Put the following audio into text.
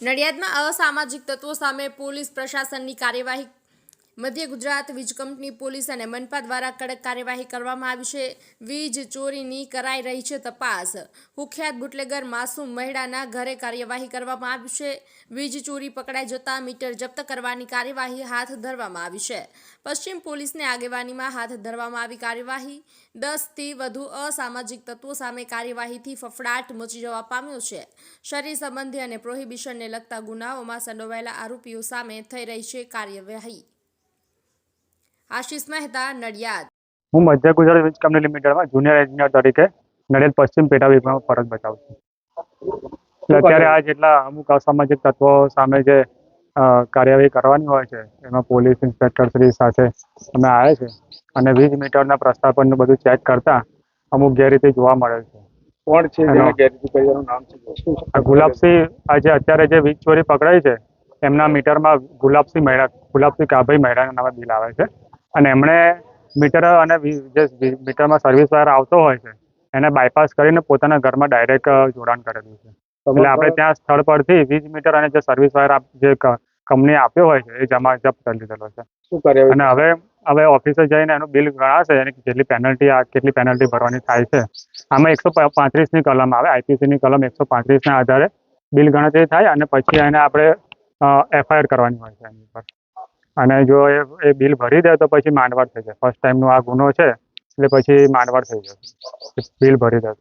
નડિયાદમાં અસામાજિક તત્વો સામે પોલીસ પ્રશાસનની કાર્યવાહી મધ્ય ગુજરાત વીજ કંપની પોલીસ અને મનપા દ્વારા કડક કાર્યવાહી કરવામાં આવી છે. વીજ ચોરીની કરાઈ રહી છે તપાસ. કુખ્યાત બુટલેગર માસૂમ મહેડાના ઘરે કાર્યવાહી કરવામાં આવી છે. વીજ ચોરી પકડાઈ જતા મીટર જપ્ત કરવાની કાર્યવાહી હાથ ધરવામાં આવી છે. પશ્ચિમ પોલીસને આગેવાનીમાં હાથ ધરવામાં આવી કાર્યવાહી. દસથી વધુ અસામાજિક તત્વો સામે કાર્યવાહીથી ફફડાટ મચી જવા પામ્યો છે. શરીર સંબંધી અને પ્રોહિબિશનને લગતા ગુનાઓમાં સંડોવાયેલા આરોપીઓ સામે થઈ રહી છે કાર્યવાહી. આશિષ મહેતા નડિયાદ. હું મધ્ય ગુજરાત વીજ કંપની લિમિટેડમાં જુનિયર એન્જિનિયર તરીકે નડિયાદ પશ્ચિમ પેટા વિભાગમાં ફરજ બજાવું છું. અત્યારે આ જેટલા અમુક અસામાજિક તત્વો સામે જે કાર્યવાહી કરવાની હોય છે એમાં પોલીસ ઇન્સ્પેક્ટર શ્રી સાથે અમે આવ્યા છે અને વીજ મીટરના પ્રસ્થાપનનું બધું ચેક કરતા અમુક ગેરરીતિ જોવા મળે છે. કોણ છે નામ છે? આ ગુલાબસિંહ આજે અત્યારે જે વીજ ચોરી પકડાઈ છે એમના મીટરમાં ગુલાબસિંહ મહેડા ગુલાબસિંહ કાભાઈ મહેડાના નામે બિલ આવે છે. અને એમણે મીટર અને જે મીટરમાં સર્વિસ વાયર આવતો હોય છે એને બાયપાસ કરીને પોતાના ઘરમાં ડાયરેક્ટ જોડાણ કરેલું છે. એટલે આપણે ત્યાં સ્થળ પરથી વીજ મીટર અને જે સર્વિસ વાયર જે કંપની આપ્યો હોય છે એ જમા જપ્ત કરી લીધેલો છે. શું કરે અને હવે હવે ઓફિસે જઈને એનું બિલ ગણાશે એની કેટલી પેનલ્ટી આ કેટલી પેનલ્ટી ભરવાની થાય છે. આમાં એકસો પાંત્રીસની કલમ આવે આઈપીસીની કલમ એકસો પાંત્રીસના આધારે બિલ ગણતરી થાય અને પછી એને આપણે એફઆઈઆર કરવાની હોય છે એની પર અને જો એ બિલ ભરી દે તો પછી માંડવાળ થઈ જાય. ફર્સ્ટ ટાઈમનો આ ગુનો છે, એટલે પછી માંડવાળ થઈ જશે બિલ ભરી દે